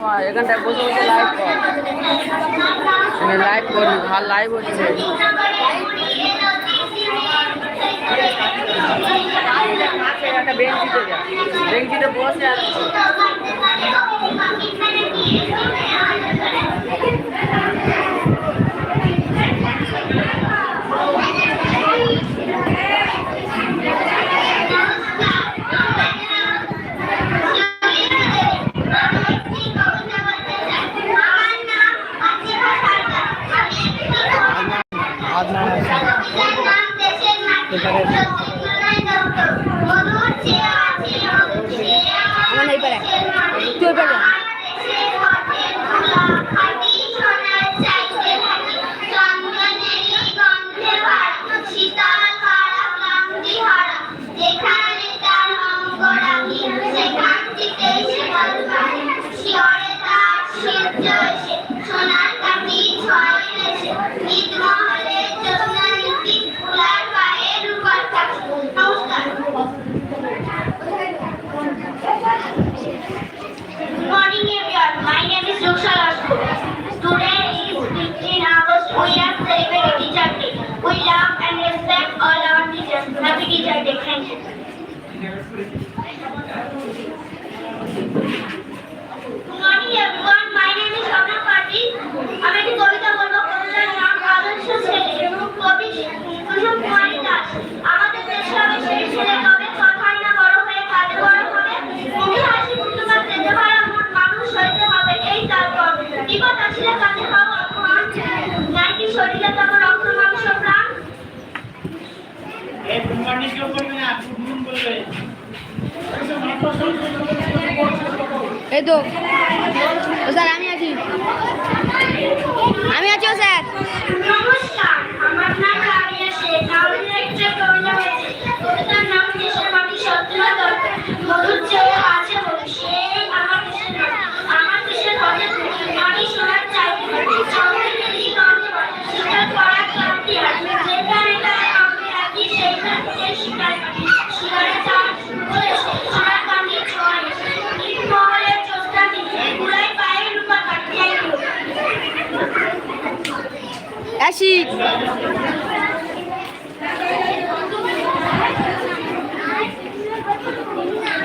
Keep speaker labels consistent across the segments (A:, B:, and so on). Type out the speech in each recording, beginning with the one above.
A: এখানটায় বসে বসে লাইভ কর লাইভ করবি লাইভ হচ্ছে। একটা বেঞ্চিতে যা। বেঞ্চিতে বসে আছে।
B: আমার
C: এই
B: তো। স্যার আমি আছি। আমি আছি স্যার আসি।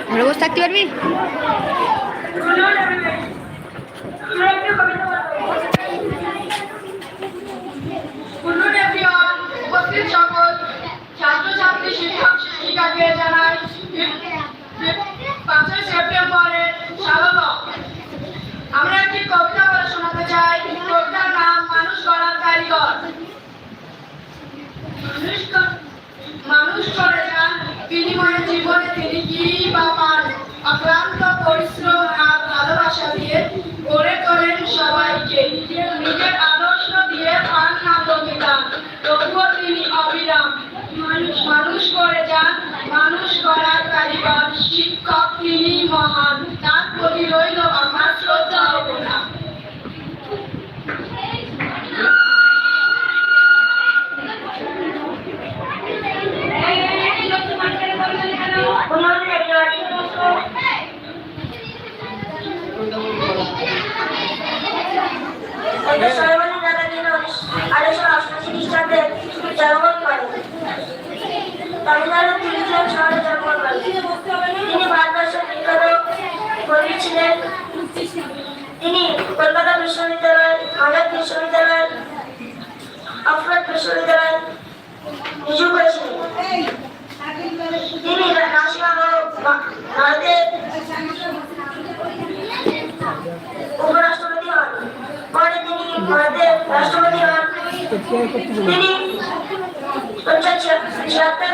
B: ঘরে বসে থাকতে পারবি?
D: ছাত্রছাত্রী শিক্ষক শিক্ষিকাকে জানাই পাঁচই সেপ্টেম্বরের স্বাগত কারিগর মানুষ করে যান বিনিময়ে জীবনে তিনি কি বা পান? পরিশ্রম আর ভালোবাসা দিয়ে সবাইকে। নিজের আদর্শ দিয়ে পান না তবুও তিনি অবিরাম। মানুষ মানুষ করে যান, মানুষ করার কারিগর, শিক্ষক তিনি মহান।
C: সর্বনী দাদা দিন আড়াইশো অষ্টাশি খ্রিস্টাব্দে জন্মগ্রহণ করেন তামিলনাড়ু তিরুচল শহরে জন্মগ্রহণ করেন তিনি ভারতবর্ষের বিখ্যাত কবি ছিলেন। তিনি কলকাতা বিশ্ববিদ্যালয়, হাওড়া বিশ্ববিদ্যালয়, অক্সফোর্ড বিশ্ববিদ্যালয় নিযুক্ত হয়েছিলেন তিনি রাশিয়া ভারতের উপরাষ্ট্রপতি হন। পরে তিনি ভারতের রাষ্ট্রপতি হন তিনি উনিশশো ছিয়াত্তর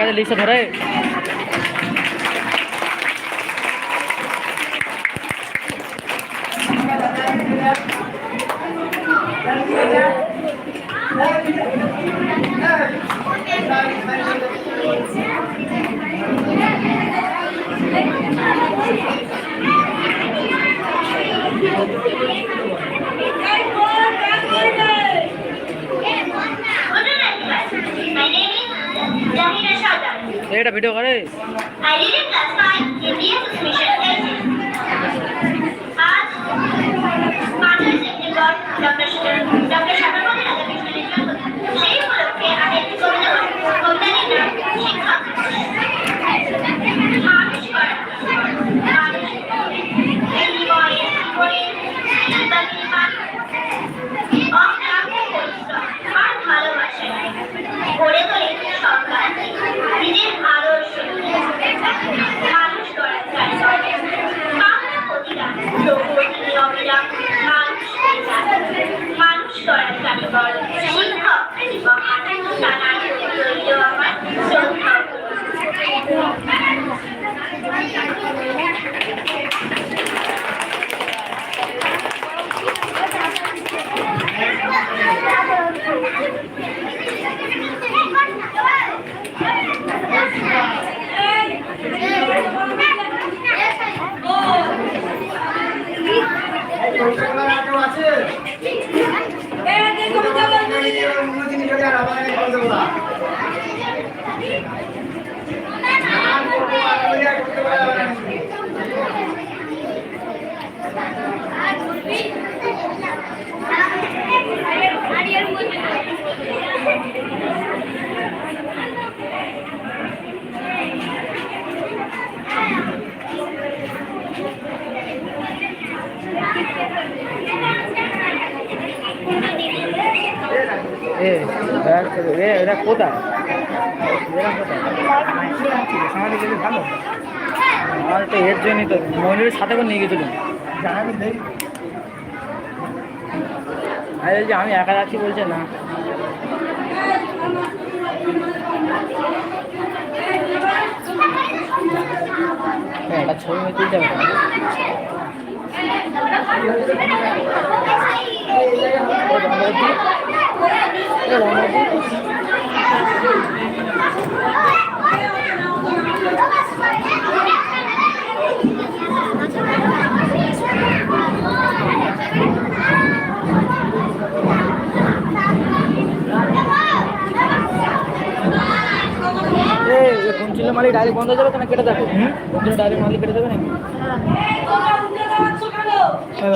B: কাজে লিখছে
E: ধরে Thank you.
B: ভিডিও করে। এটা কোথায়? ভালো আমার তো এর জন্যই তো, ময়ূরের সাথে করে নিয়ে গেছিলাম আরে যে আমি একা যাচ্ছি বলছে না। হ্যাঁ, একটা ছবি তুলতে হবে। মালিক ডাইরেক্ট বন্ধ হয়ে যাবে তুমি কেটে দেবে। হুম? ডাইরেক্ট মালিক কেটে দেবে নাকি? হ্যাঁ